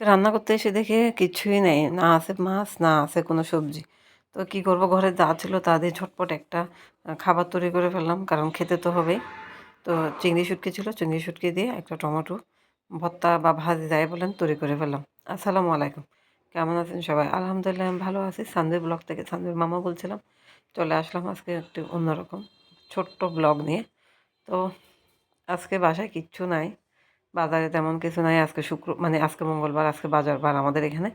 রান্না করতে এসে দেখে কিছুই নেই, না আছে মাছ, না আছে কোনো সবজি। তো কি করব? ঘরে যা ছিল তা দিয়ে ঝটপট একটা খাবার তৈরি করে ফেললাম, কারণ খেতে তো হবেই। তো চিংড়ি শুটকি ছিল, চিংড়ি শুটকি দিয়ে একটা টমেটো, ভর্তা বা ভাজি যাই বলেন তৈরি করে ফেললাম। আসসালামু আলাইকুম। কেমন আছেন সবাই? আলহামদুলিল্লাহ, আমি ভালো আছি। সানভীর ব্লগ থেকে সানভীর মামা বলছিলাম, চলে আসলাম আজকে একটু অন্যরকম, ছোট্ট ব্লগ নিয়ে। তো আজকে বাসায় কিচ্ছু নাই। বাজারে তেমন কিছু নাই। আজকে শুক্র মানে আজকে মঙ্গলবার, আজকে বাজার বার আমাদের এখানে।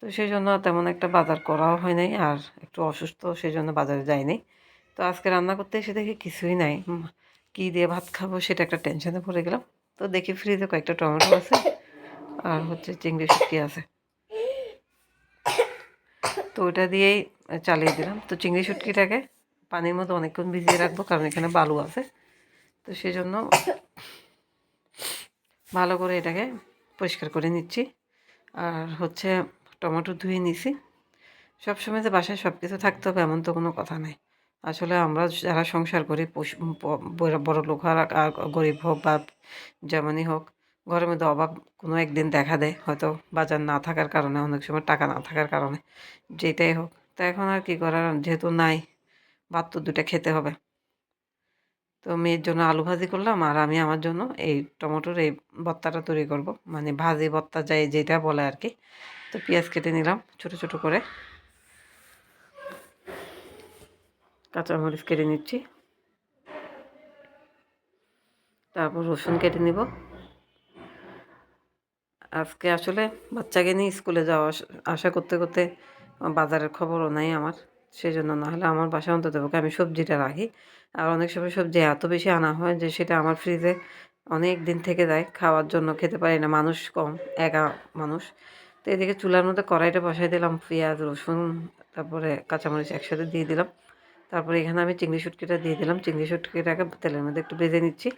তো সেই জন্য তেমন একটা বাজার করাও হয় নাই আর একটু অসুস্থ সেই জন্য বাজারে যাইনি। তো আজকে রান্না করতে এসে দেখি কিছুই নাই। কী দিয়ে ভাত খাব সেটা একটা টেনশনে পড়ে গেলাম। তো দেখি ফ্রিজে কয়েকটা টমেটো আছে আর হচ্ছে চিংড়ি শুটকি আছে। তো ওইটা দিয়েই চালিয়ে দিলাম। তো চিংড়ি শুটকিটাকে পানির মতো অনেকক্ষণ ভিজিয়ে রাখব কারণ এখানে বালু আছে। তো সেই জন্য ভালো করে এটাকে পরিষ্কার করে নিচ্ছি। আর হচ্ছে টমেটো ধুয়ে নিছি। সবসময় যে বাসায় সব কিছু থাকতে হবে এমন তো কোনো কথা নেই। আসলে আমরা যারা সংসার করি বড়- লোক আর গরিব হোক বা যেমনই হোক, ঘরের মধ্যে অভাব কোনো একদিন দেখা দেয়। হয়তো বাজার না থাকার কারণে, অনেক সময় টাকা না থাকার কারণে যেটাই হোক। তা এখন আর কি করার? যেহেতু নাই, ভাত তো দুটা খেতে হবে। তো মেয়ের জন্য আলু ভাজি করলাম আর আমি আমার জন্য এই টমেটোর এই ভর্তাটা তৈরি করব। মানে ভাজি ভর্তা যাই যেটা বলে আর কি। তো পেঁয়াজ কেটে নিলাম ছোট ছোট করে। কাঁচামরিচ কেটে নিচ্ছি। তারপর রসুন কেটে নিব। আজকে আসলে বাচ্চাকে নিয়ে স্কুলে যাওয়া আস- করতে করতে বাজারের খবরও নাই আমার। সেই জন্য না হলে আমার বাসায় অন্তত আমি সবজিটা রাখি। আর অনেক সময় সবজি এত বেশি আনা হয় যে সেটা আমার ফ্রিজে অনেক দিন থেকে যায় খাওয়ার জন্য খেতে পারি না, মানুষ কম, একা মানুষ। তো এদিকে চুলার মধ্যে কড়াইটা বসাই দিলাম, পেঁয়াজ, রসুন, তারপরে কাঁচামরিচ একসাথে দিয়ে দিলাম। তারপরে এখানে আমি চিংড়ি শুটকিটা দিয়ে দিলাম। চিংড়ি শুটকিটাকে তেলের মধ্যে একটু ভেজে নিচ্ছি।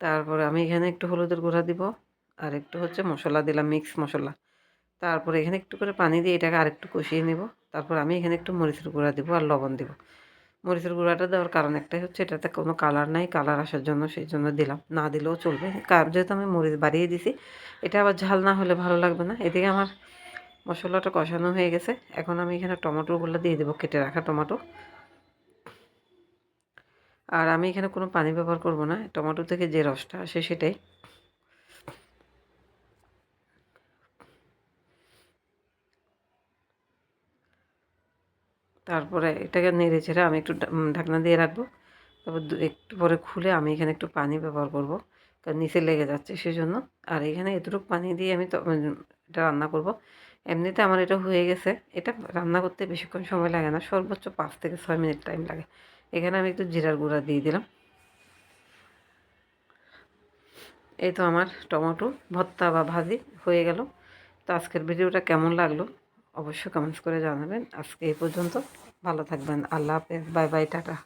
তারপরে আমি এখানে একটু হলুদের গুঁড়া দিব। আর একটু হচ্ছে মশলা দিলাম মিক্স মশলা। তারপরে এখানে একটু করে পানি দিয়ে এটাকে আরেকটু কষিয়ে নেব। তারপর আমি এখানে একটু মরিচের গুঁড়া দেবো আর লবণ দেবো। মরিচের গুঁড়াটা দেওয়ার কারণ একটাই হচ্ছে, এটাতে কোনো কালার নাই, কালার আসার জন্য সেই জন্য দিলাম। না দিলেও চলবে। কার যেহেতু আমি মরিচ বাড়িয়ে দিছি, এটা আবার ঝাল না হলে ভালো লাগবে না। এদিকে আমার মশলাটা কষানো হয়ে গেছে। এখন আমি এখানে টমেটোগুলো দিয়ে দেবো, কেটে রাখা টমেটো। আর আমি এখানে কোনো পানি ব্যবহার করব না। টমেটো থেকে যে রসটা আসে সেটাই। তারপরে এটাকে নেড়ে ছেড়ে আমি একটু ঢাকনা দিয়ে রাখব। তারপর একটু পরে খুলে আমি এখানে একটু পানি ব্যবহার করব। কারণ নিচে লেগে যাচ্ছে সেজন্য। আর এখানে এতটুকু পানি দিয়ে আমি এটা রান্না করব। এমনিতে আমার এটা হয়ে গেছে। এটা রান্না করতে বেশিক্ষণ সময় লাগে না। সর্বোচ্চ পাঁচ থেকে ছয় মিনিট টাইম লাগে। এখানে আমি একটু জিরার গুঁড়া দিয়ে দিলাম। এই তো আমার টমেটো, ভর্তা বা ভাজি হয়ে গেল। তো আজকের ভিডিওটা কেমন লাগল? অবশ্যই কমেন্টস করে জানাবেন। আজকে এই পর্যন্ত। ভালো থাকবেন। আল্লাহ হাফেজ। Bye bye tata.